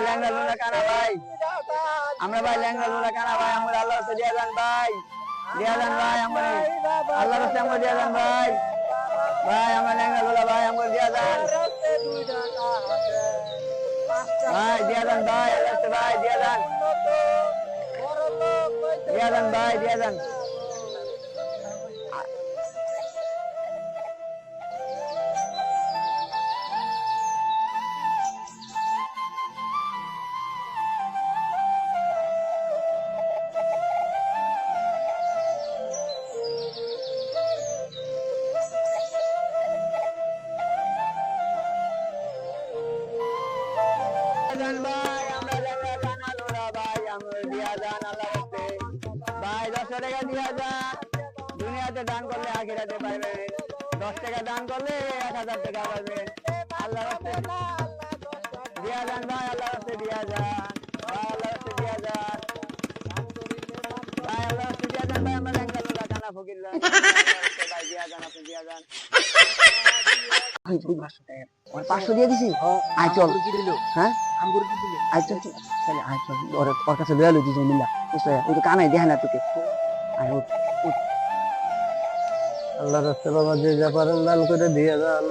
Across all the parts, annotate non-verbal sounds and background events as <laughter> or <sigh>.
ল্যাংড়া লুলা কানা ভাই? আমরা ভাই ল্যাংড়া লুলা কানা ভাই? আমরা আল্লাহ রাস্তা দিয়া যান ভাই। দিয়া যান ভাই আমরা। আল্লাহ রাস্তা আমরা দিয়া যান ভাই। ভাই, আমরা ল্যাংড়া লুলা ভাই, আমরা দিয়া যান। ভাই, দিয়া যান ভাই আল্লাহ ভাই, দিয়া যান। দিয়া যান ভাই, দিয়া যান। যান ভাই আমরা কানা লুলা ভাই আমরা দিয়া যান আল্লাহ রাস্তে ভাই দশ টাকা দিয়া যান দুনিয়াতে দান করলে আখিরাতে পাইবেন দশ টাকা দান করলে এক হাজার টাকা পাইবেন আল্লাহ রাস্তে দিয়া যান ভাই আল্লাহ রাস্তে দিয়া যান ভাই আল্লাহ রাস্তে দিয়া যান ভাই আল্লাহ রাস্তে দিয়া যান ভাই আমরা ল্যাংড়া লুলা ফকির <laughs> দিয়া যান আপনি দিয়া যান পাঁচশো দিয়ে দিছি। আয় চল। হ্যাঁ? আয় চল চল। তাহলে আয় চল। ওর ওর কাছে লয়ে লো দুজন মিলা। বুঝতে ওই তো কানাই দেখে না তোকে। আয় উঠ আল্লাহ রাস্তা বাবা যে যা পারেন দান করে দিয়ে যান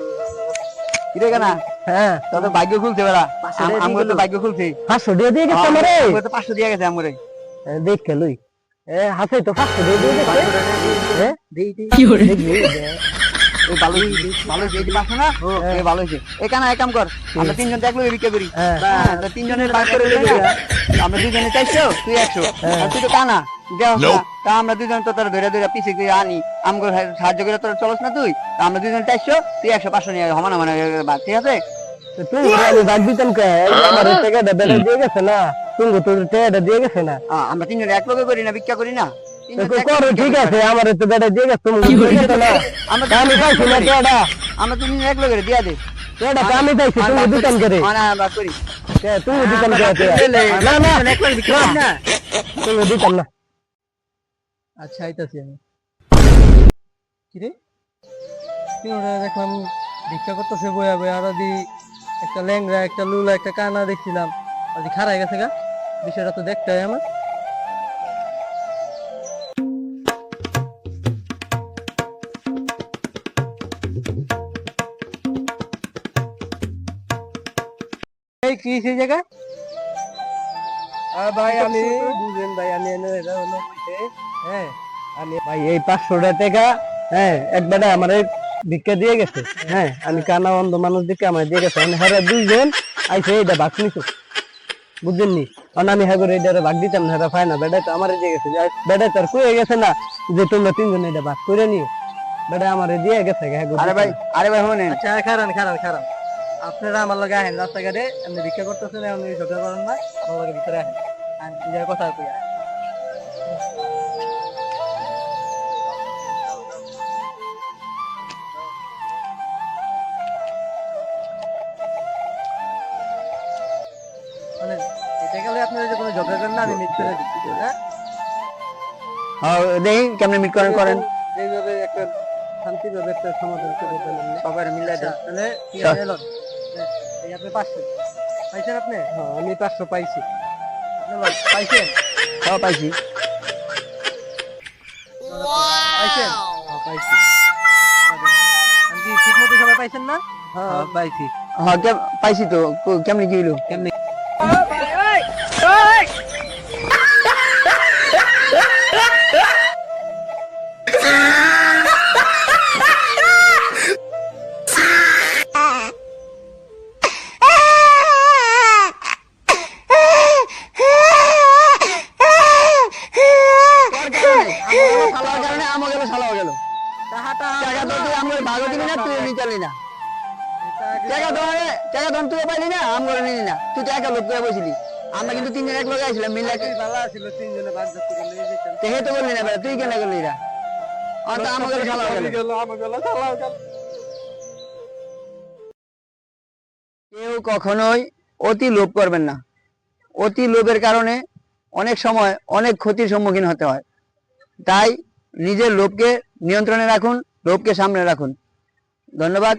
কিরে কানা? হ্যাঁ। ভাগ্য খুলছে তো ভাগ্য খুলছি। পাঁচশো দিয়ে দিয়ে গেছে আমারে। তো পাঁচশো দিয়ে গেছে আমরে। দেখ লই এ তো পাঁচশো দিয়ে দিয়ে গেছে। হ্যাঁ কি করে এই ভালো ভালো এই যে না এই ভালো হয়েছে এই এক কাম কর। আমরা তিনজন তো বিক্রি করি। হ্যাঁ। হ্যাঁ, তো তিনজনের ভাগ করে আমরা দুজনে চাইছো তুই একশো। তুই তো কানা। তা আমরা দুজন তো তোর ধরে ধরে পিছিয়ে দিয়ে আনি। আমগো সাহায্য করে তোর চলস না তুই। আমরা দুজন চাইছো তুই একশো পাঁচশো নিয়ে সমান ভাগ ঠিক আছে? আমার টাকাটা বেড়ে দিয়ে গেছে না। তুমি তো টাকাটা দিয়ে গেছে না। আ, আমরা তিনজন এক লগে করি না ভিক্ষা করি না? করো ঠিক আছে আমার তো বেড়ে দিয়ে গেছে তুমি দিয়ে গেছে না? আমরা আমি পাইছি না টাকাটা আমরা তিনজন এক লগে দিয়া দে। টাকাটা আমি পাইছি তুমি দিতাম করে। না ভাগ করি। তুমি দিতাম করে ভাগ করে দিলে, না না এক লগে ভিক্ষা না। তুমি দিতাম না। আচ্ছা আইতাছি আমি। কিরে কি ওরা দেখলাম ভিক্ষা করতেছে বয়া বয়া আর দি একটা ল্যাংরা একটা লুলা একটা কানা দেখছিলাম। আর খারাই গেছে গা। বিষয়টা তো দেখতে হয় আমার। এই কি সেই জায়গা? ভাই আমি বুঝেন ভাই আমি এটা হলো হ্যাঁ আমি ভাই এই পাঁচশো টাকা হ্যাঁ একবারে আমার ভিক্ষা দিয়ে গেছে। হ্যাঁ আমি কানা অন্ধ মানুষ দিকে আমার দিয়ে গেছে। মানে হেরা দুইজন আইসে এটা ভাগ নিছো। বুঝছেন নি কারণ আমি হ্যাঁ করে এটা ভাগ দিতাম না হেরা পায় না। বেড়াই তো আমার দিয়ে গেছে। আর বেড়াই তো কয়ে গেছে না যে তোমরা তিনজন এটা ভাগ করে নিও। বেড়াই আমার দিয়ে গেছে হ্যাঁ আরে ভাই আরে ভাই আচ্ছা খারান খারান খারান। আপনারা আমার লগে আহেন রাস্তাঘাটে এমনি ভিক্ষা করতেছেন এমনি ঝগড়া করেন না আমার লগে ভিতরে আহেন। নিজের কথা কই। মানে এটা গেলে আপনারা যে কোনো ঝগড়া করেন না আমি মিট করে দিচ্ছি হ্যাঁ? দেখি কেমনে মিট করেন করেন? এইভাবে একটা শান্তিভাবে একটা সমাধান করে দিলাম সবাই মিলে তাহলে হ্যাঁ, এই আপনি পাঁচশো। পাইছেন আপনি? হ্যাঁ আমি পাঁচশো পাইছি। পাইছেন? হ্যাঁ পাইছি। পাইছেন? হ্যাঁ পাইছি। ঠিক মতো সবাই পাইছেন না? হ্যাঁ পাইছি। হ্যাঁ পাইছি তো। কেমনি কি হইল? কেমনে ভাগও দিবি না, তুই নিচালি না। টাকা টাকা তো তুই পাইলি না আম নিলি না। তুই একা লোক করে বসিলি। আমরা কিন্তু তিনজন এক লোক দেখে তো বললি না তুই কেন করলি না কেউ কখনোই অতি লোভ করবেন না। অতি লোভের কারণে অনেক সময় অনেক ক্ষতির সম্মুখীন হতে হয়। তাই নিজের লোভকে নিয়ন্ত্রণে রাখুন, লোভকে সামনে রাখুন। ধন্যবাদ।